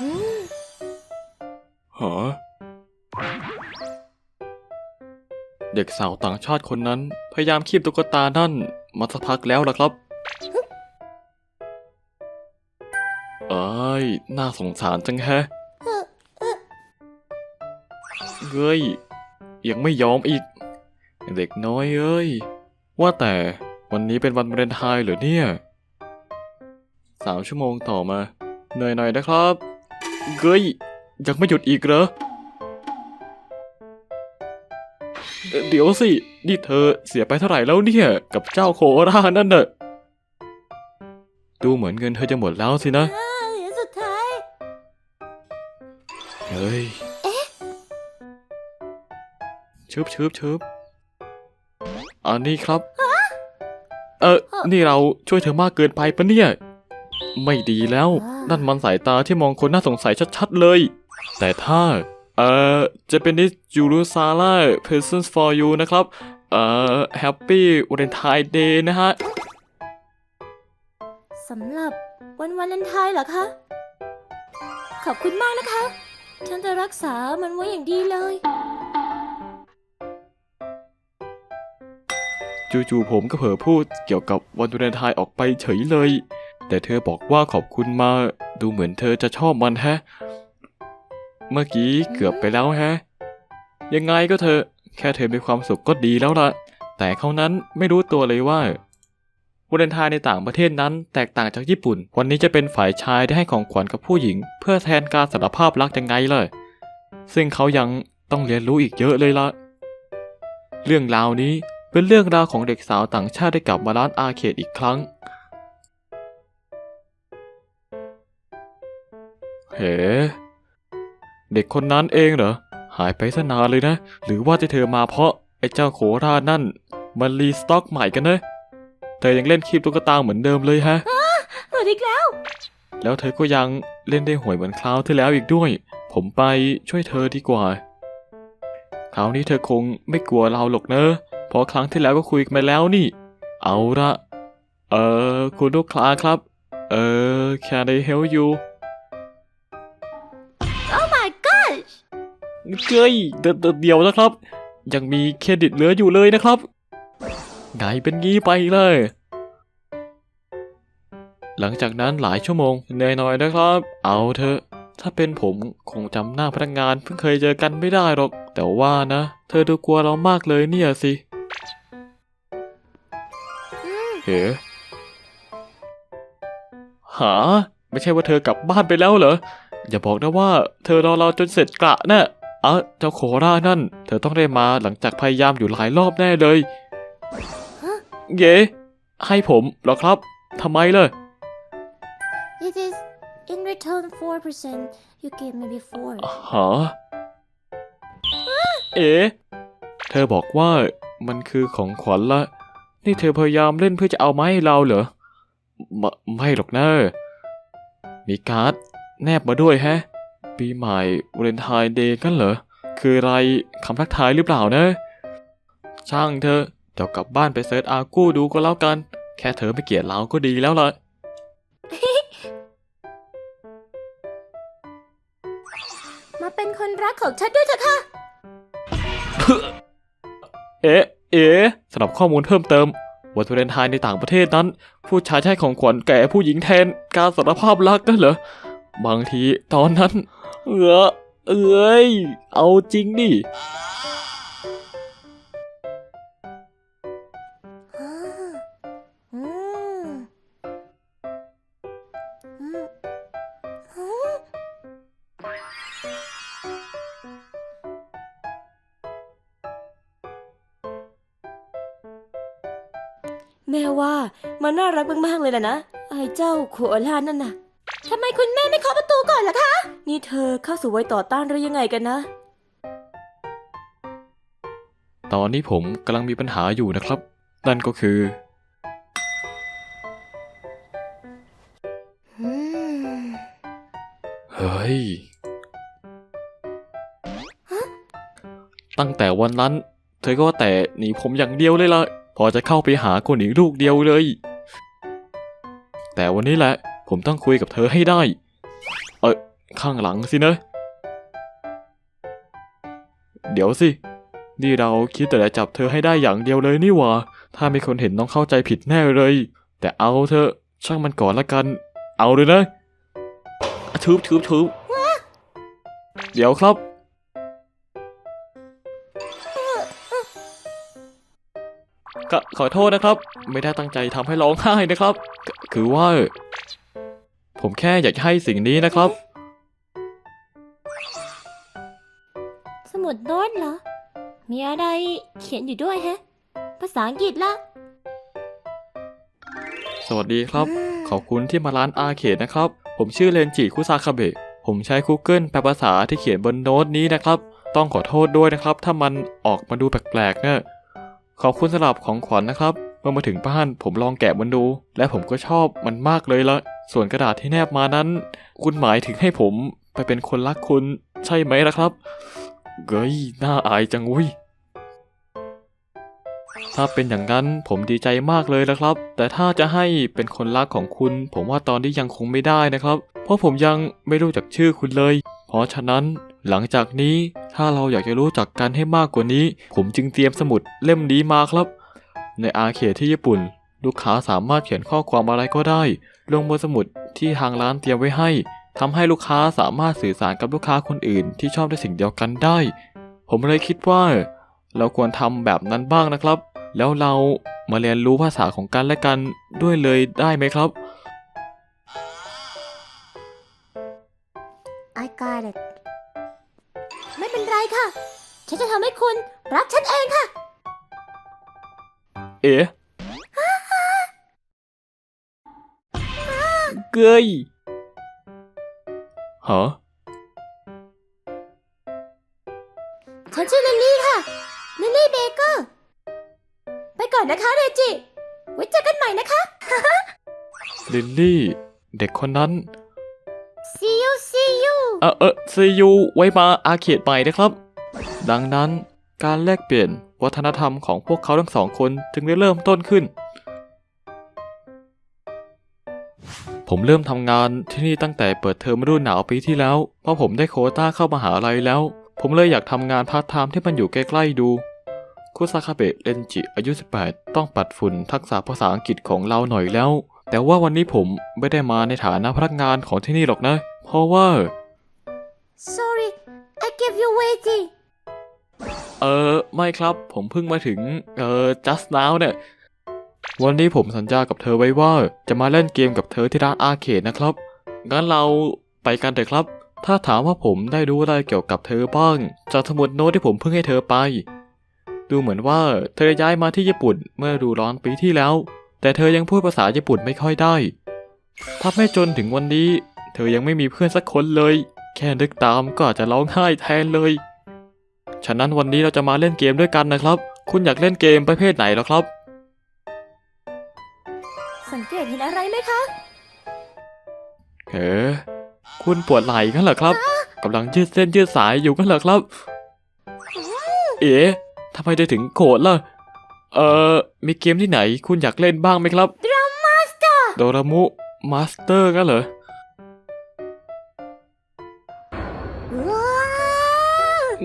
หาเด็กสาวต่างชาติคนนั้น พยายามคีบตุ๊กตานั่นมาสักพักแล้วล่ะครับเอ้ยน่าสงสารจังแฮะเฮ้ย ยังไม่ยอมอีก เด็กน้อยเอ้ย ว่าแต่วันนี้เป็นวันวาเลนไทน์เหรอเนี่ยสามชั่วโมงต่อมาเหนื่อยหน่อยนะครับ เฮ้ยยังไม่หยุดอีกเหรอเอ่อเดี๋ยวสิ นี่เธอเสียไปเท่าไหร่แล้วเนี่ย กับเจ้าโครานั่นน่ะ ดูเหมือนเงินเธอจะหมดแล้วสินะเหรียญสุดท้าย เฮ้ยชืบชืบชืบอันนี้ครับ เออนี่เราช่วยเธอมากเกินไปปะเนี่ย ไม่ดีแล้ว นั่นมันสายตาที่มองคนน่าสงสัยชัดๆเลย แต่ถ้า เอ่อ จะเป็นนิจูรุซาร่า presents for you นะครับ เอ่อ happy valentine day นะฮะ สำหรับวันวาเลนไทน์เหรอคะ ขอบคุณมากนะคะ ฉันจะรักษามันไว้อย่างดีเลย จู่ๆผมก็เผลอพูดเกี่ยวกับวันวาเลนไทน์ออกไปเฉยเลย แต่เธอบอกว่าขอบคุณมา ดูเหมือนเธอจะชอบมันแฮะ เมื่อกี้เกือบไปแล้วแฮะ ยังไงก็เธอ แค่เธอมีความสุขก็ดีแล้วล่ะแต่เขานั้นไม่รู้ตัวเลยว่าวาเลนไทน์ในต่างประเทศนั้นแตกต่างจากญี่ปุ่น วันนี้จะเป็นฝ่ายชายได้ให้ของขวัญกับผู้หญิง เพื่อแทนการสารภาพรักยังไงเลย ซึ่งเขายังต้องเรียนรู้อีกเยอะเลยล่ะเรื่องราวนี้เป็นเรื่องราวของเด็กสาวต่างชาติได้กลับมาร้านอาเคดอีกครั้ง เฮ้เด็กคนนั้นเองเหรอ หายไปซะนานเลยนะ หรือว่าจะเธอมาเพราะ ไอ้เจ้าโคราชนั่น มันรีสต็อกใหม่กันนะเธอยังเล่นคลิปตุ๊กตาเหมือนเดิมเลยฮะหมดอีกแล้ว แล้วเธอก็ยังเล่นได้ห่วยเหมือนคราวที่แล้วอีกด้วย ผมไปช่วยเธอดีกว่า คราวนี้เธอคงไม่กลัวเราหรอกเนอะเพราะครั้งที่แล้วก็คุยกันไปแล้วนี่ เอาละเออคุณลูกค้าครับ เออ can I help you Oh my gosh เจ้ยเดยวเดี๋ยวเดี๋ยวนะครับ ยังมีเครดิตเหลืออยู่เลยนะครับ ไงเป็นงี้ไปเลย หลังจากนั้นหลายชั่วโมงเหนื่อยหน่อยนะครับ เอาเถอะ ถ้าเป็นผมคงจำหน้าพนักงานเพิ่งเคยเจอกันไม่ได้หรอก แต่ว่านะ เธอดูกลัวเรามากเลยเนี่ยสิเฮ้หา ไม่ใช่ว่าเธอกลับบ้านไปแล้วเหรอ อย่าบอกนะว่า เธอรอเราจนเสร็จกะนะ่ะอะเจ้าโครานั่น เธอต้องได้มาหลังจากพยายามอยู่หลายรอบแน่เลยฮะเย้ให้ผมเหรอครับทำไมเลย It is in return 4% you gave me before หาเอ๋เธอบอกว่ามันคือของขวัญละ นี่เธอพยายามเล่นเพื่อจะเอามาให้เราเหรอไมไม่หรอกนะมีการ์ด แนบมาด้วยแฮะ ปีใหม่วาเลนไทน์เดย์กันเหรอ คืออะไรคำทักทายหรือเปล่านะ ช่างเธอะเดี๋ยวกลับบ้านไปเซิร์ชอากู้ดูก็แล้วกัน แค่เธอไม่เกลียดเราก็ดีแล้วล่ะมาเป็นคนรักของฉันด้วยเถอะค่ะ เอ๊ะ เอ๊ะสำหรับข้อมูลเพิ่มเติมวันวาเลนไทน์ในต่างประเทศนั้น ผู้ชายใช้ของขวัญแก่ผู้หญิงแทนการสารภาพรักกันเหรอ บางทีตอนนั้น เออเอ้ย เอาจริงดิแม่ว่ามันน่ารักมากๆเลยล่ะนะไอ้เจ้าโคอาล่านั่นน่ะ ทำไมคุณแม่ไม่เคาะประตูก่อนล่ะคะ นี่เธอเข้าสู่วัยต่อต้านหรือยังไงกันนะ ตอนนี้ผมกำลังมีปัญหาอยู่นะครับ นั่นก็คือ เฮ้ย ตั้งแต่วันนั้น เธอก็แต่หนีผมอย่างเดียวเลยล่ะ พอจะเข้าไปหาคนอีกลูกเดียวเลย แต่วันนี้แหละ ผมต้องคุยกับเธอให้ได้ เออข้างหลังสินะ เดี๋ยวสิ นี่เราคิดแต่จะจับเธอให้ได้อย่างเดียวเลยนี่หว่า ถ้ามีคนเห็นต้องเข้าใจผิดแน่เลย แต่เอาเธอช่างมันก่อนละกัน เอาเลยนะอะชืบชืบชืบเดี๋ยวครับก็ขอโทษนะครับ ไม่ได้ตั้งใจทำให้ร้องไห้นะครับ คือว่า ผมแค่อยากให้สิ่งนี้นะครับ สมุดโน้ตเหรอ มีอะไรเขียนอยู่ด้วยแฮะ ภาษาอังกฤษละสวัสดีครับ ขอบคุณที่มาร้านอาเคดนะครับ ผมชื่อเรนจิคุซาคาเบะ ผมใช้ Google แปลภาษาที่เขียนบนโน้ตนี้นะครับ ต้องขอโทษด้วยนะครับ ถ้ามันออกมาดูแปลกๆเนี่ยขอบคุณสำหรับของขวัญนะครับ เมื่อมาถึงบ้านผมลองแกะมันดู และผมก็ชอบมันมากเลยละ ส่วนกระดาษที่แนบมานั้น คุณหมายถึงให้ผมไปเป็นคนรักคุณใช่ไหมล่ะครับเกยน่าอายจังอุ้ยถ้าเป็นอย่างนั้นผมดีใจมากเลยนะครับ แต่ถ้าจะให้เป็นคนรักของคุณ ผมว่าตอนนี้ยังคงไม่ได้นะครับ เพราะผมยังไม่รู้จักชื่อคุณเลย เพราะฉะนั้นหลังจากนี้ถ้าเราอยากจะรู้จักกันให้มากกว่านี้ ผมจึงเตรียมสมุดเล่มนี้มาครับ ในอาเขตที่ญี่ปุ่น ลูกค้าสามารถเขียนข้อความอะไรก็ได้ ลงบนสมุดที่ทางร้านเตรียมไว้ให้ทำให้ลูกค้าสามารถสื่อสารกับลูกค้าคนอื่น ที่ชอบในสิ่งเดียวกันได้ ผมเลยคิดว่า เราควรทำแบบนั้นบ้างนะครับ แล้วเรามาเรียนรู้ภาษาของกันและกันด้วยเลยได้ไหมครับ I got it ไม่เป็นไรค่ะ ฉันจะทำให้คุณรักฉันเองค่ะ เอ๋เกยฮะฉันชื่อลิลลี่ค่ะ ลิลลี่เบเกอร์ ไปก่อนนะคะเรจิ ไว้เจอกันใหม่นะคะ ลิลลี่ เด็กคนนั้น see you see you เออเออซียูไว้มาอาเขตใหม่นะครับ ดังนั้นการแลกเปลี่ยน วัฒนธรรมของพวกเขาทั้งสองคนจึงได้เริ่มต้นขึ้น ผมเริ่มทำงานที่นี่ตั้งแต่เปิดเทอมฤดูหนาวปีที่แล้ว เพราะผมได้โคต้าเข้ามหาลัยแล้ว ผมเลยอยากทำงานพาร์ทไทม์ที่มันอยู่ใกล้ๆดู คุซาคาเบะเรนจิอายุ 18 ต้องปัดฝุ่นทักษะภาษาอังกฤษของเราหน่อยแล้ว แต่ว่าวันนี้ผมไม่ได้มาในฐานะพนักงานของที่นี่หรอกนะ เพราะว่า sorry I gave you waiting เออไม่ครับ ผมเพิ่งมาถึง เออ just now เนี่ย วันนี้ผมสัญญากับเธอไว้ว่า จะมาเล่นเกมกับเธอที่ร้านอาร์เคดนะครับ งั้นเราไปกันเถอะครับ ถ้าถามว่าผมได้รู้อะไรเกี่ยวกับเธอบ้าง จากสมุดโน้ตที่ผมเพิ่งให้เธอไป ดูเหมือนว่าเธอย้ายมาที่ญี่ปุ่นเมื่อฤดูร้อนปีที่แล้ว แต่เธอยังพูดภาษาญี่ปุ่นไม่ค่อยได้ทำให้จนถึงวันนี้ เธอยังไม่มีเพื่อนสักคนเลย แค่นึกตามก็อาจจะร้องไห้แทนเลย ฉะนั้นวันนี้เราจะมาเล่นเกมด้วยกันนะครับ คุณอยากเล่นเกมประเภทไหนเหรอครับ สังเกตเห็นอะไรไหมคะเฮ้คุณปวดไหล่กันเหรอครับกำลังยืดเส้นยืดสายอยู่กันเหรอครับ เอ๋ทำไมได้ถึงโกรธล่ะ เอ่อ มีเกมที่ไหนคุณอยากเล่นบ้างไหมครับดรามาสเตอร์โดรามุมาสเตอร์กันเหรอ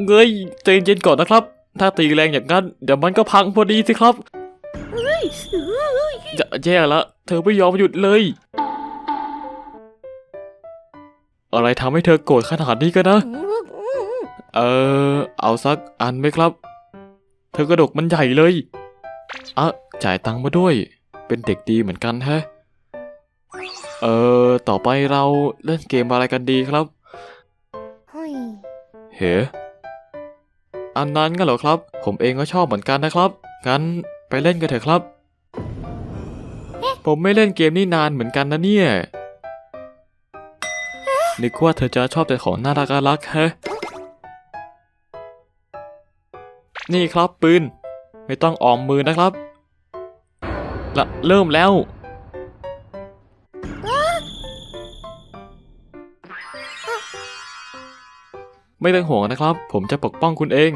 เงยใจเย็นๆก่อนนะครับ ถ้าตีแรงอย่างนั้น เดี๋ยวมันก็พังพอดีสิครับเฮ้ยเฮ้ยจะแย่ละ เธอไม่ยอมหยุดเลย อะไรทำให้เธอโกรธขนาดนี้กันนะ เออ เอาสักอันไหมครับ เธอกระดกมันใหญ่เลยอะจ่ายตังค์มาด้วย เป็นเด็กดีเหมือนกันแฮะ เออ ต่อไปเราเล่นเกมอะไรกันดีครับ เฮ้ยเฮ้ อันนั้นก็เหรอครับ ผมเองก็ชอบเหมือนกันนะครับ งั้นไปเล่นกันเถอะครับ ผมไม่เล่นเกมนี่นานเหมือนกันนะเนี่ย นึกว่าเธอจะชอบแต่ของน่ารักน่ารักฮะ นี่ครับปืน ไม่ต้องออมมือนะครับละเริ่มแล้ว ไม่ต้องห่วงนะครับ ผมจะปกป้องคุณเอง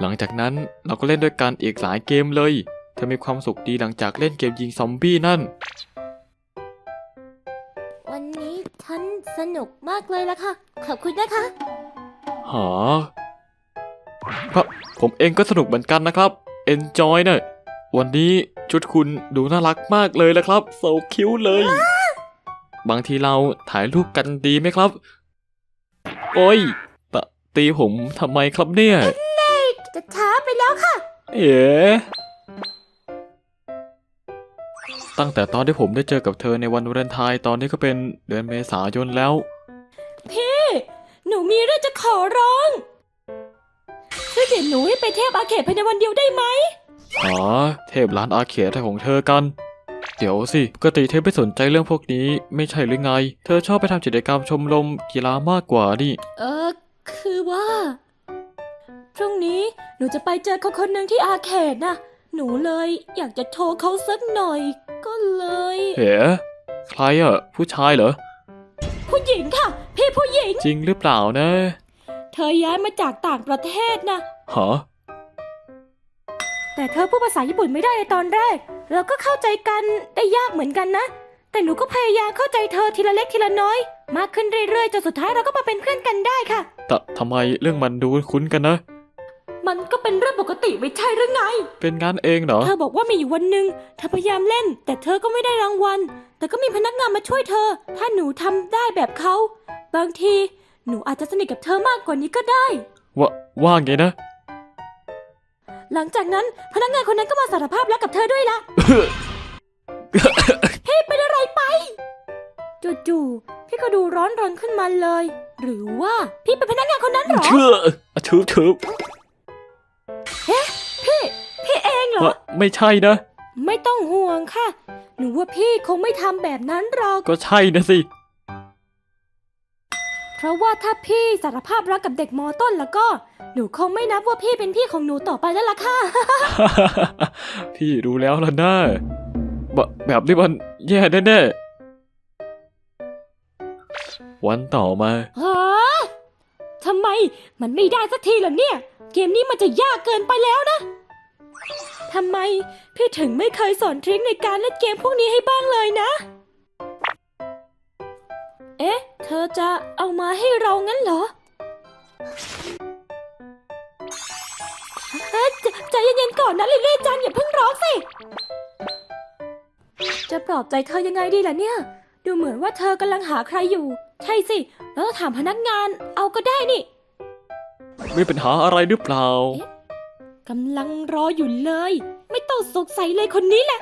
หลังจากนั้นเราก็เล่นด้วยกันอีกหลายเกมเลยเธอมีความสุขดีหลังจากเล่นเกมยิงซอมบี้นั่น วันนี้ฉันสนุกมากเลยละค่ะ ขอบคุณนะคะหาครับผมเองก็สนุกเหมือนกันนะครับ enjoy เนะ่ะวันนี้ ชุดคุณดูน่ารักมากเลยนะครับโซคิวเลย บางทีเราถ่ายรูปกันดีไหมครับ โอ้ยตะตีผมทำไมครับเนี่ยจะช้าไปแล้วค่ะ เอ๋ตั้งแต่ตอนที่ผมได้เจอกับเธอในวันวาเลนไทน์ตอนนี้ก็เป็นเดือนเมษายนแล้ว พี่ หนูมีเรื่องจะขอร้องช่วยเดี๋ยวหนูให้ไปเทพอาเขตภายในวันเดียวได้ไหม อ๋อเทพร้านอาเขตอะไรของเธอกัน เดี๋ยวสิ ปกติเธอไม่สนใจเรื่องพวกนี้ไม่ใช่หรือไง เธอชอบไปทำกิจกรรมชมรมกีฬามากกว่านี่ เออ คือว่า พรุ่งนี้หนูจะไปเจอเขาคนหนึ่งที่อาเขตนะ หนูเลยอยากจะโทรเขาสักหน่อย ก็เลย เอ๋ใครอะผู้ชายเหรอ ผู้หญิงค่ะ พี่ผู้หญิง จริงหรือเปล่านะ เธอย้ายมาจากต่างประเทศนะ หะ แต่เธอพูดภาษาญี่ปุ่นไม่ได้ในตอนแรก เราก็เข้าใจกันได้ยากเหมือนกันนะ แต่หนูก็พยายามเข้าใจเธอทีละเล็กทีละน้อย มากขึ้นเรื่อยๆจนสุดท้ายเราก็มาเป็นเพื่อนกันได้ค่ะ แต่ทำไมเรื่องมันดูคุ้นกันนะ มันก็เป็นเรื่องปกติไม่ใช่หรือไง เป็นงานเองเหรอ เธอบอกว่ามีอยู่วันหนึ่งเธอพยายามเล่น แต่เธอก็ไม่ได้รางวัล แต่ก็มีพนักงานมาช่วยเธอ ถ้าหนูทำได้แบบเขา บางที หนูอาจจะสนิทกับเธอมากกว่านี้ก็ได้ ว่าว่าไงนะ หลังจากนั้นพนักงานคนนั้นก็มาสารภาพรักกับเธอด้วยละพี่เป็นอะไรไป จู่ๆพี่ก็ดูร้อนรนขึ้นมาเลย หรือว่าพี่เป็นพนักงานคนนั้นเหรอ เชื่อชืบชืบพี่พี่เองเหรอว่าไม่ใช่นะ ไม่ต้องห่วงค่ะ หนูว่าพี่คงไม่ทำแบบนั้นหรอก ก็ใช่นะสิ เพราะว่าถ้าพี่สารภาพรักกับเด็กมอต้นแล้วก็ หนูคงไม่นับว่าพี่เป็นพี่ของหนูต่อไปแล้วล่ะค่ะ พี่รู้แล้วล่ะนะบะแบบนี้มันแย่แน่ๆวันต่อมาฮะทำไมมันไม่ได้สักทีล่ะเนี่ย เกมนี้มันจะยากเกินไปแล้วนะทำไมพี่ถึงไม่เคยสอนทริคในการเล่นเกมพวกนี้ให้บ้างเลยนะ เอ๊ะ เธอจะเอามาให้เรางั้นเหรอเอ๊ะใจใจเย็นๆก่อนนะลิลลี่จันอย่าเพิ่งร้องสิ จะปลอบใจเธอยังไงดีล่ะเนี่ย ดูเหมือนว่าเธอกำลังหาใครอยู่ ใช่สิ แล้วต้องถามพนักงานเอาก็ได้นี่มีปัญหาอะไรหรือเปล่ากำลังรออยู่เลย ไม่ต้องสงสัยเลยคนนี้แหละ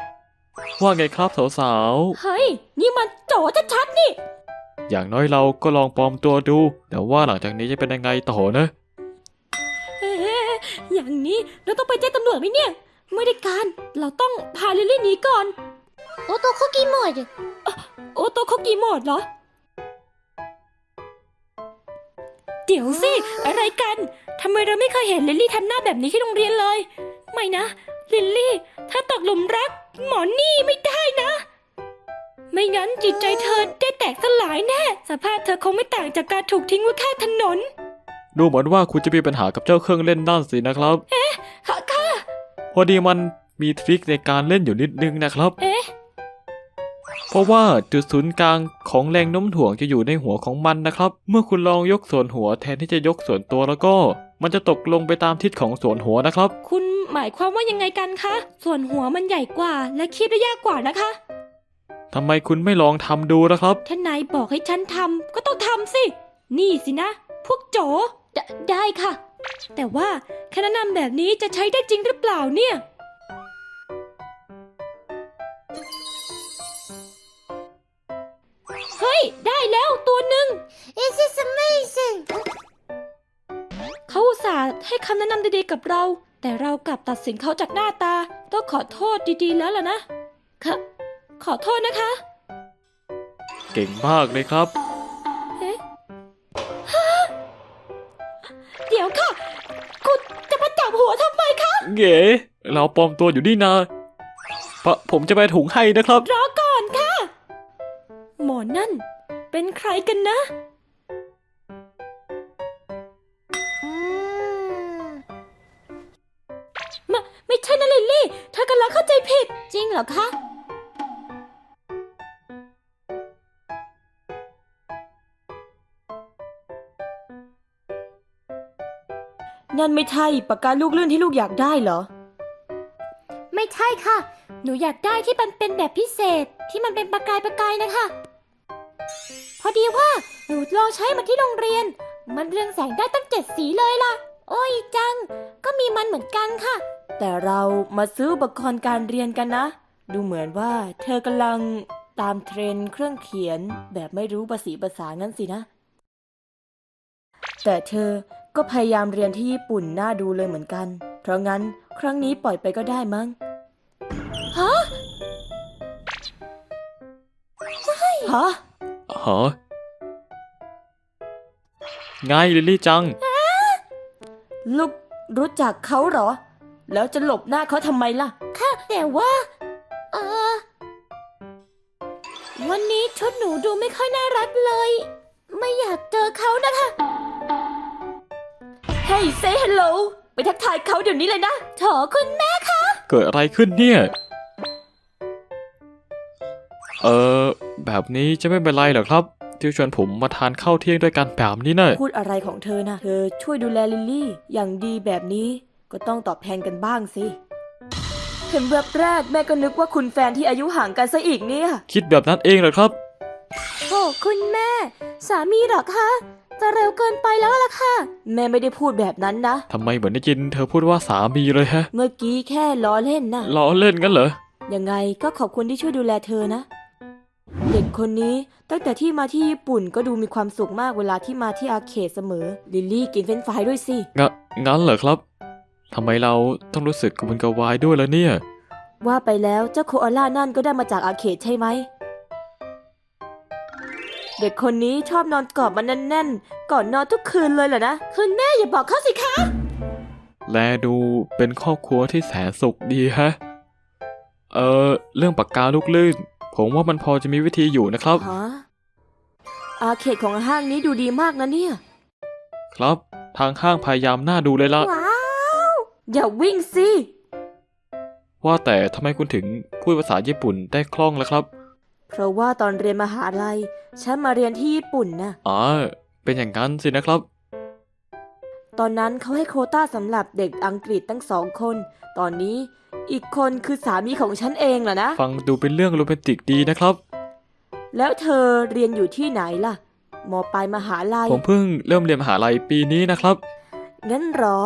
ว่าไงครับสาวเฮ้ย นี่มันโจชัดๆนี่ๆ อย่างน้อยเราก็ลองปลอมตัวดู แต่ว่าหลังจากนี้จะเป็นยังไงต่อนะเอ๊ะอย่างนี้เราต้องไปแจ้งตำรวจไหมเนี่ย ไม่ได้การ เราต้องพาลิลลี่หนีก่อน โอโตคุกิโมดโอโตคุกิโมดเหรอ เดี๋ยวสิ อะไรกัน ทำไมเราไม่เคยเห็นลิลลี่ทำหน้าแบบนี้ที่โรงเรียนเลย ไม่นะ ลิลลี่ ถ้าตกหลุมรัก หมอนี่ไม่ได้นะ ไม่งั้นจิตใจเธอ ภาพเธอคงไม่ต่างจากการถูกทิ้งไว้ข้างถนน ดูเหมือนว่าคุณจะมีปัญหากับเจ้าเครื่องเล่นนั่นสินะครับค่ะค่ะพอดีมันมีทริคในการเล่นอยู่นิดนึงนะครับ เอ๊ะ เพราะว่าจุดศูนย์กลางของแรงโน้มถ่วงจะอยู่ในหัวของมันนะครับ เมื่อคุณลองยกส่วนหัวแทนที่จะยกส่วนตัวแล้วก็ มันจะตกลงไปตามทิศของส่วนหัวนะครับ คุณหมายความว่ายังไงกันคะ ส่วนหัวมันใหญ่กว่าและคีบได้ยากกว่านะคะ ทำไมคุณไม่ลองทำดูนะครับถ้านายบอกให้ฉันทำก็ต้องทำสิ นี่สินะ พวกโจไดได้ค่ะ แต่ว่าคำแนะนำแบบนี้จะใช้ได้จริงหรือเปล่าเนี่ย เฮ้ย ได้แล้วตัวหนึ่ง Is this amazing เขาอุตส่าห์ให้คำแนะนำดีๆกับเรา แต่เรากลับตัดสินเขาจากหน้าตา ต้องขอโทษดีๆแล้วล่ะนะค่ะ ขอโทษนะคะ เก่งมากเลยครับ เอ๊ะฮะเดี๋ยวค่ะ คุณจะมาจับหัวทำไมคะ เก๋เราปลอมตัวอยู่นี่นาปะผมจะไปถุงให้นะครับ รอก่อนค่ะ หมอนั่น เป็นใครกันนะอืมมาไม่ใช่นะลิลลี่เธอกำลังเข้าใจผิด จริงเหรอคะ นั่นไม่ใช่ปากกาลูกเลื่อนที่ลูกอยากได้เหรอ ไม่ใช่ค่ะ หนูอยากได้ที่มันเป็นแบบพิเศษที่มันเป็นประกายประกายนะคะ พอดีว่าหนูลองใช้มันที่โรงเรียน มันเรืองแสงได้ตั้งเจ็ดสีเลยล่ะ โอ้ยจัง ก็มีมันเหมือนกันค่ะ แต่เรามาซื้ออุปกรณ์การเรียนกันนะ ดูเหมือนว่าเธอกำลังตามเทรนด์เครื่องเขียนแบบไม่รู้ภาษีภาษางั้นสินะ แต่เธอ ก็พยายามเรียนที่ญี่ปุ่นน่าดูเลยเหมือนกัน เพราะงั้นครั้งนี้ปล่อยไปก็ได้มั้ง ฮะฮะฮะไงลิลลี่จัง ลูกรู้จักเขาเหรอ แล้วจะหลบหน้าเขาทำไมล่ะ ค่ะ แต่ว่า เออ วันนี้ชุดหนูดูไม่ค่อยน่ารักเลย ไม่อยากเจอเขานะคะ เฮ้ยเซฮัลโหลไปทักทายเขาเดี๋ยวนี้เลยนะขอคุณแม่คะ เกิดอะไรขึ้นเนี่ย เออแบบนี้จะไม่เป็นไรเหรอครับ ที่ชวนผมมาทานข้าวเที่ยงด้วยกันแบบนี้น่ะพูดอะไรของเธอนะ เธอช่วยดูแลลิลลี่ อย่างดีแบบนี้ก็ต้องตอบแทนกันบ้างสิ เห็นแบบแรกแม่ก็นึกว่าคุณแฟนที่อายุห่างกันซะอีกเนี่ย คิดแบบนั้นเองเหรอครับ โอ้คุณแม่ สามีเหรอคะ จะเร็วเกินไปแล้วล่ะค่ะ แม่ไม่ได้พูดแบบนั้นนะ ทำไมเหมือนได้ยินเธอพูดว่าสามีเลยฮะ เมื่อกี้แค่ล้อเล่นนะล้อเล่นกันเหรอ ยังไงก็ขอบคุณที่ช่วยดูแลเธอนะ เด็กคนนี้ตั้งแต่ที่มาที่ญี่ปุ่นก็ดูมีความสุขมากเวลาที่มาที่อาเขตเสมอ ลิลลี่กินเฟรนช์ฟรายด้วยสิ งะงั้นเหรอครับ ทำไมเราต้องรู้สึกกระวนกระวายด้วยล่ะเนี่ย ว่าไปแล้วเจ้าโคอาล่านั่นก็ได้มาจากอาเขตใช่ไหม เด็กคนนี้ชอบนอนกอดมันแน่นๆ ก่อนนอนทุกคืนเลยเหรอนะ คุณแม่อย่าบอกเขาสิคะ แลดูเป็นครอบครัวที่แสนสุขดีฮะ เออเรื่องปากกาลูกลื่น ผมว่ามันพอจะมีวิธีอยู่นะครับ ฮะ อาเขตของห้างนี้ดูดีมากนะเนี่ย ครับ ทางห้างพยายามน่าดูเลยละว้าว อย่าวิ่งสิ ว่าแต่ทำไมคุณถึงพูดภาษาญี่ปุ่นได้คล่องล่ะครับ เพราะว่าตอนเรียนมหาลัย ฉันมาเรียนที่ญี่ปุ่นนะอ๋อ เป็นอย่างนั้นสินะครับ ตอนนั้นเขาให้โควต้าสำหรับเด็กอังกฤษตั้งสองคน ตอนนี้อีกคนคือสามีของฉันเองเหรอนะ ฟังดูเป็นเรื่องโรแมนติกดีนะครับ แล้วเธอเรียนอยู่ที่ไหนล่ะ มปลายมหาลัย ผมเพิ่งเริ่มเรียนมหาลัยปีนี้นะครับ งั้นเหรอ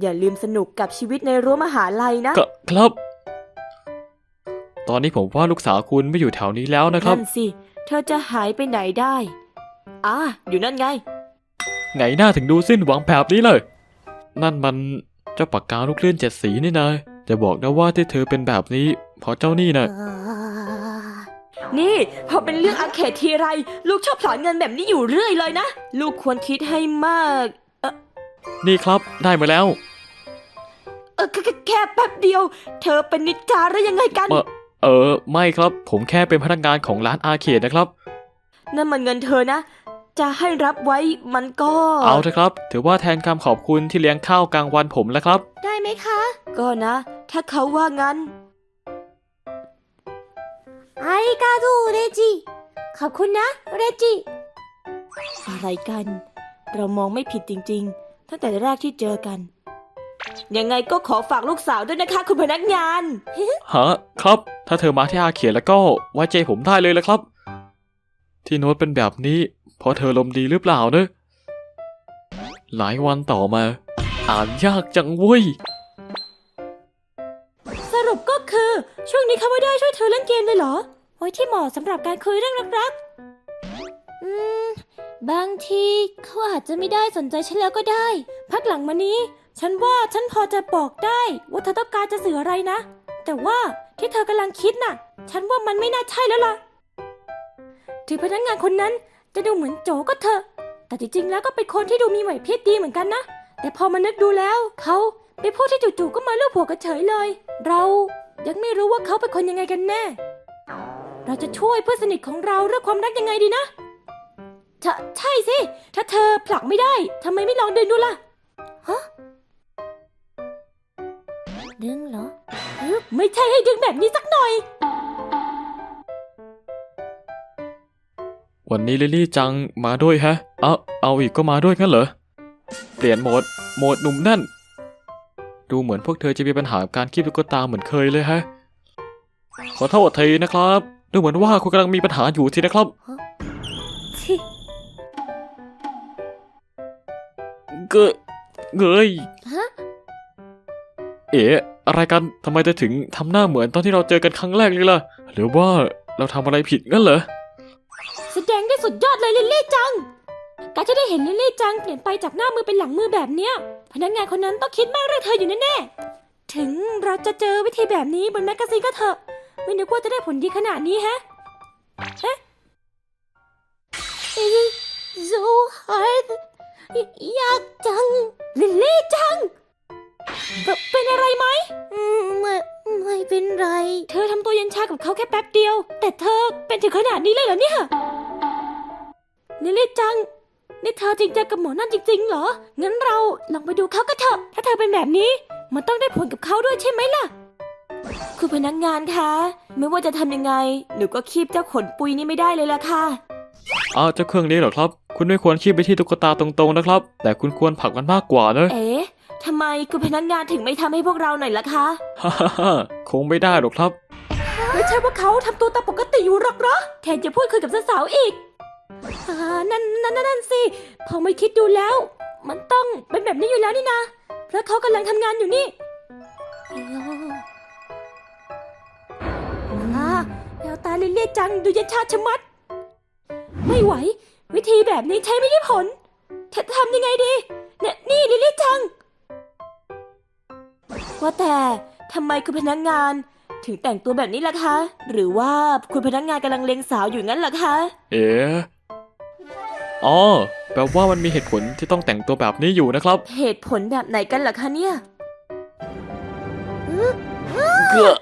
อย่าลืมสนุกกับชีวิตในรั้วมหาลัยนะก็ครับ ตอนนี้ผมว่าลูกสาวคุณไม่อยู่แถวนี้แล้วนะครับ นั่นสิ เธอจะหายไปไหนได้อะอยู่นั่นไงไงหน้าถึงดูสิ้นหวังแบบนี้เลย นั่นมันเจ้าปากกาลูกเลื่อนเจ็ดสีนี่นายจะบอกนะว่าที่เธอเป็นแบบนี้เพราะเจ้านี่นะนี่พอเป็นเรื่องอาเขตทีไร ลูกชอบผลานเงินแบบนี้อยู่เรื่อยเลยนะ ลูกควรคิดให้มากเออนี่ครับได้มาแล้ว เออแค่แค่แค่แป๊บเดียว เธอเป็นนิจจาหรือยังไงกัน เออ เออไม่ครับผมแค่เป็นพนักงานของร้านอาร์เคดนะครับ นั่นมันเงินเธอนะ จะให้รับไว้มันก็ เอาเถอะครับ ถือว่าแทนคำขอบคุณที่เลี้ยงข้าวกลางวันผมแล้วครับ ได้ไหมคะ ก็นะ ถ้าเขาว่างั้นไอกาดูเรจิ ขอบคุณนะ เรจิ อะไรกัน เรามองไม่ผิดจริง ๆ ตั้งแต่แรกที่เจอกัน ยังไงก็ขอฝากลูกสาวด้วยนะคะ คุณพนักงาน ฮะครับ ถ้าเธอมาที่อาเขียนแล้วก็ไว้ใจผมได้เลยละครับ ที่โน้ตเป็นแบบนี้ เพราะเธอลมณ์ดีหรือเปล่าเนอะหลายวันต่อมา อ่านยากจังเว้ย สรุปก็คือ ช่วงนี้เขาไม่ได้ช่วยเธอเล่นเกมเลยเหรอไว้ที่เหมาะสำหรับการคุยเรื่องรักๆอืม บางทีเขาอาจจะไม่ได้สนใจฉันแล้วก็ได้ พักหลังมานี้ ฉันว่าฉันพอจะบอกได้ว่าเธอต้องการจะสื่ออะไรนะ แต่ว่าที่เธอกำลังคิดน่ะ ฉันว่ามันไม่น่าใช่แล้วล่ะ ถึงพนักงานคนนั้นจะดูเหมือนโจก็เถอะ แต่จริงๆแล้วก็เป็นคนที่ดูมีไหวพริบดีเหมือนกันนะ แต่พอมานึกดูแล้วเขาเป็นผู้ที่จู่ๆก็มาเลือกผัวกันเฉยเลย เรายังไม่รู้ว่าเขาเป็นคนยังไงกันแน่ เราจะช่วยเพื่อนสนิทของเราเรื่องความรักยังไงดีนะ ใชใช่สิ ถ้าเธอผลักไม่ได้ทำไมไม่ลองเดินดูล่ะ ฮะ ดึงเหรอฮึบไม่ใช่ให้ดึงแบบนี้สักหน่อย วันนี้ลิลลี่จังมาด้วยแฮะ เอาเอาอีกก็มาด้วยงั้นเหรอ เปลี่ยนโหมด โหมดหนุ่มแน่น ดูเหมือนพวกเธอจะมีปัญหากับการคีบตุ๊กตาเหมือนเคยเลยฮะ ขอโทษทีนะครับ ดูเหมือนว่าคุณกำลังมีปัญหาอยู่สินะครับ ที่ เกยเงยฮะ เอ๋อะไรกันทำไมเธอถึงทำหน้าเหมือนตอนที่เราเจอกันครั้งแรกเลยล่ะ หรือว่าเราทำอะไรผิดงั้นเหรอ แสดงได้สุดยอดเลยลิลลี่จัง การจะได้เห็นลิลลี่จังเปลี่ยนไปจากหน้ามือเป็นหลังมือแบบเนี้ย พนักงานคนนั้นต้องคิดมากเรื่องเธออยู่แน่ๆ ถึงเราจะเจอวิธีแบบนี้บนแมกกาซีนก็เถอะ ไม่นึกว่าจะได้ผลดีขนาดนี้แฮะเอ๊ะ It is so hard ยากจัง ลิลลี่จังเปเป็นอะไรไหมไม่ไม่เป็นไร เธอทำตัวเย็นชากับเขาแค่แป๊บเดียว แต่เธอเป็นถึงขนาดนี้เลยเหรอเนี่ย ลิลลี่จัง นี่เธอจริงใจกับหมอนั่นจริงๆเหรอ งั้นเราลองไปดูเขากันเถอะ ถ้าเธอเป็นแบบนี้ มันต้องได้ผลกับเขาด้วยใช่ไหมล่ะคุณพนักงานคะ ไม่ว่าจะทำยังไง หนูก็คีบเจ้าขนปุยนี่ไม่ได้เลยล่ะค่ะ อ้าวเจ้าเครื่องนี้เหรอครับ คุณไม่ควรคีบไปที่ตุ๊กตาตรงๆนะครับ แต่คุณควรผลักมันมากกว่านะ เอ๊ะทำไมคุณพนักงานถึงไม่ทำให้พวกเราหน่อยล่ะคะ ฮ่าฮ่าฮ่าคงไม่ได้หรอกครับ ไม่ใช่ว่าเขาทำตัวตามปกติอยู่หรอกเหรอแทนจะพูดคุยกับสาวๆอีกอ่านั่นนั่นนั่นนั่นสิ พอไม่คิดดูแล้ว มันต้องเป็นแบบนี้อยู่แล้วนี่นะ เพราะเขากำลังทำงานอยู่นี่อ่าแววตาลิลลี่จังดูเย็นชาชะมัด ไม่ไหว วิธีแบบนี้ใช้ไม่ได้ผลจะทำยังไงดีเนี่ยนี่ลิลลี่จัง ว่าแต่ทำไมคุณพนักงาน ถึงแต่งตัวแบบนี้ล่ะคะ หรือว่าคุณพนักงานกำลังเลงสาวอยู่งั้นล่ะคะ เอ๋อ๋อแปลว่ามันมีเหตุผลที่ต้องแต่งตัวแบบนี้อยู่นะครับ เหตุผลแบบไหนกันล่ะคะเนี่ย เกือ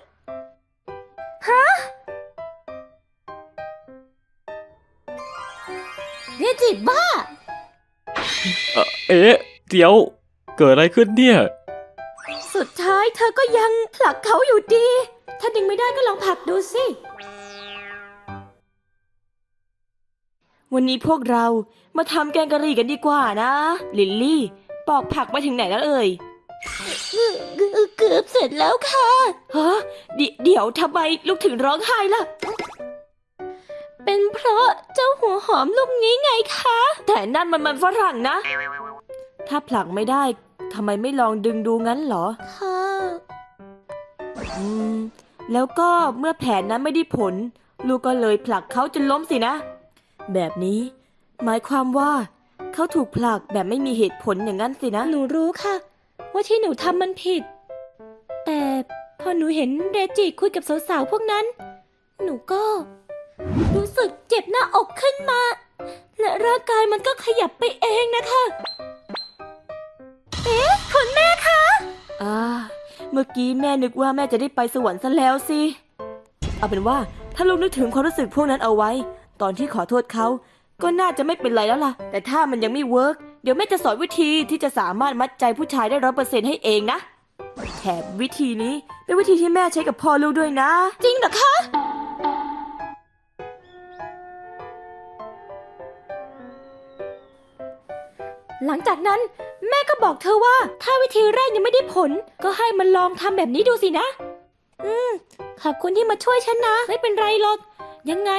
เอ่อเอ๋เดี๋ยว เกิดอะไรขึ้นเนี่ย สุดท้ายเธอก็ยังผลักเขาอยู่ดี ถ้าดึงไม่ได้ก็ลองผลักดูสิ วันนี้พวกเรามาทำแกงกะหรี่กันดีกว่านะ ลิลลี่ ปอกผักไปถึงไหนแล้วเอ่ย เกือบเสร็จแล้วค่ะฮะเดเดี๋ยวทำไมลูกถึงร้องไห้ล่ะ เป็นเพราะเจ้าหัวหอมลูกนี้ไงคะ แต่นั่นมันมันฝรั่งนะ ถ้าผลักไม่ได้ทำไมไม่ลองดึงดูงั้นเหรอ ค่ะ อืม แล้วก็เมื่อแผนนั้นไม่ได้ผล ลูกก็เลยผลักเขาจนล้มสินะ แบบนี้ หมายความว่าเขาถูกผลักแบบไม่มีเหตุผลอย่างนั้นสินะ หนูรู้ค่ะ ว่าที่หนูทำมันผิด แต่พอหนูเห็นเรจิคุยกับสาวๆพวกนั้น หนูก็ รู้สึกเจ็บหน้าอกขึ้นมา และร่างกายมันก็ขยับไปเองนะคะ เอ๊ะคุณแม่คะอ่าเมื่อกี้แม่นึกว่าแม่จะได้ไปสวรรค์ซะแล้วสิ เอาเป็นว่าถ้าลูกนึกถึงความรู้สึกพวกนั้นเอาไว้ ตอนที่ขอโทษเขา ก็น่าจะไม่เป็นไรแล้วล่ะ แต่ถ้ามันยังไม่เวิร์กเดี๋ยวแม่จะสอนวิธีที่จะสามารถมัดใจผู้ชายได้ร้อยเปอร์เซ็นต์ให้เองนะแถมวิธีนี้เป็นวิธีที่แม่ใช้กับพ่อลูกด้วยนะ จริงเหรอคะ หลังจากนั้นแม่ก็บอกเธอว่าถ้าวิธีแรกยังไม่ได้ผล ก็ให้มันลองทำแบบนี้ดูสินะ อืม ขอบคุณที่มาช่วยฉันนะ ไม่เป็นไรหรอก ยังไง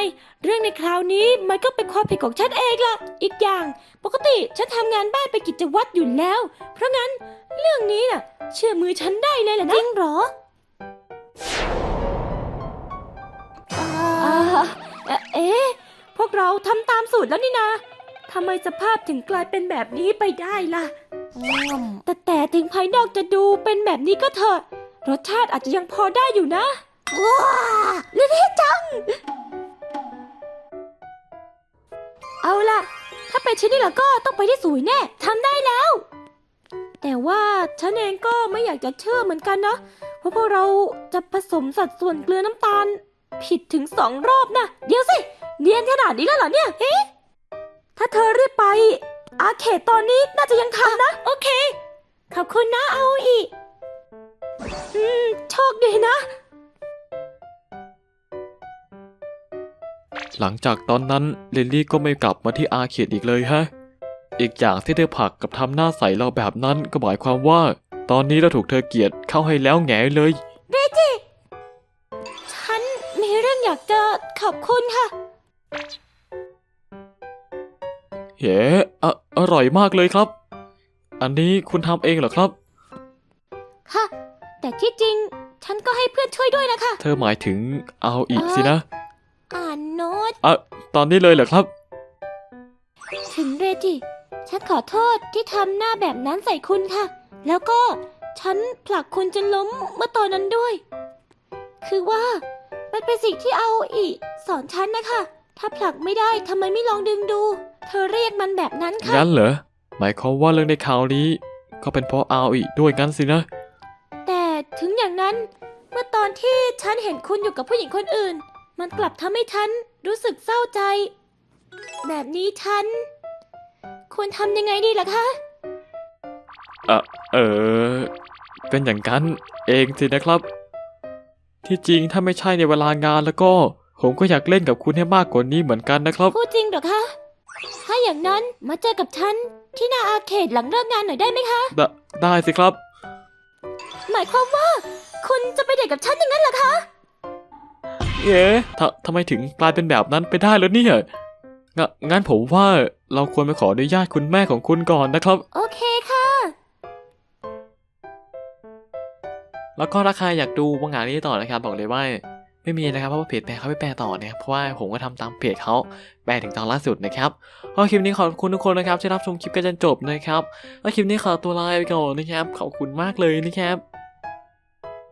เรื่องในคราวนี้มันก็เป็นความผิดของฉันเองล่ะอีกอย่าง ปกติฉันทำงานบ้านไปนกิจวัตรอยู่แล้ว เพราะงั้นเรื่องนี้น่ะ เชื่อมือฉันได้เลยแหละนะจริงเหรออ่าเอ่อเอ๊ะพวกเราทำตามสูตรแล้วนี่นา ทำไมสภาพถึงกลายเป็นแบบนี้ไปได้ล่ะ แต่แต่ถึงภายนอกจะดูเป็นแบบนี้ก็เถอะ รสชาติอาจจะยังพอได้อยู่นะ ว้าเละจัง เอาล่ะ ถ้าเป็นชิ้นนี้แล้วก็ต้องไปที่สุยแน่ทำได้แล้ว แต่ว่าฉันเองก็ไม่อยากจะเชื่อเหมือนกันนะเพราะพวกเราจะผสมสัดส่วนเกลือน้ำตาล ผิดถึงสองรอบนะ เดี๋ยวสิ เนียนขนาดนี้แล้วเหรอเนี่ยเอ๊ะ ถ้าเธอรีบไป อาเขตตอนนี้น่าจะยังทันนะ โอเค ขอบคุณนะเอาอีกอืมคดีนะ หลังจากตอนนั้นลิลลี่ก็ไม่กลับมาที่อาเขตอีกเลยฮะ อีกอย่างที่เธอผลักกับทำหน้าใสเราแบบนั้นก็หมายความว่า ตอนนี้เราถูกเธอเกลียดเข้าให้แล้วแหงเลยฉันมีเรื่องอยากจะขอบคุณค่ะ เฮ้อะอร่อยมากเลยครับ อันนี้คุณทำเองเหรอครับ ค่ะ แต่ที่จริง ฉันก็ให้เพื่อนช่วยด้วยนะคะ เธอหมายถึงเอาอีกสินะ อ่านโน้ตอะตอนนี้เลยเหรอครับ ถึงเรจิ ฉันขอโทษที่ทำหน้าแบบนั้นใส่คุณค่ะ แล้วก็ฉันผลักคุณจนล้มเมื่อตอนนั้นด้วย คือว่า มันเป็นสิ่งที่เอาอีสอนฉันนะคะ ถ้าผลักไม่ได้ทำไมไม่ลองดึงดู เธอเรียกมันแบบนั้นค่ะ งั้นเหรอ หมายความว่าเรื่องในข่าวนี้ ก็เป็นเพราะเอาอีกด้วยงั้นสินะ แต่ถึงอย่างนั้น เมื่อตอนที่ฉันเห็นคุณอยู่กับผู้หญิงคนอื่น มันกลับทำให้ฉันรู้สึกเศร้าใจ แบบนี้ฉันควรทำยังไงดีล่ะคะ เออเออ เป็นอย่างนั้นเองสินะครับ ที่จริงถ้าไม่ใช่ในเวลางานแล้วก็ ผมก็อยากเล่นกับคุณให้มากกว่านี้เหมือนกันนะครับพูดจริงเหรอคะ ถ้าอย่างนั้นมาเจอกับฉันที่หน้าอาเขตหลังเลิกงานหน่อยได้ไหมคะ ได้ได้สิครับ หมายความว่า คุณจะไปเดทกับฉันอย่างนั้นเหรอคะ เอ๊ะททำไมถึงกลายเป็นแบบนั้นไปได้แล้วเนี่ยงะงั้นผมว่าเราควรไปขออนุญาตคุณแม่ของคุณก่อนนะครับ โอเคค่ะ แล้วก็ถ้าใครอยากดูวงงานนี้ต่อนะครับบอกเลยว่า ไม่มีนะครับเพราะว่าเพจแปลเขาไม่แปลต่อเนี่ยเพราะว่าผมก็ทำตามเพจเขาแปลถึงตอนล่าสุดนะครับก็คลิปนี้ขอบคุณทุกคนนะครับที่รับชมคลิปกันจนจบนะครับแล้วคลิปนี้ขอตัวลาไปก่อนนะครับขอบคุณมากเลยนะครับ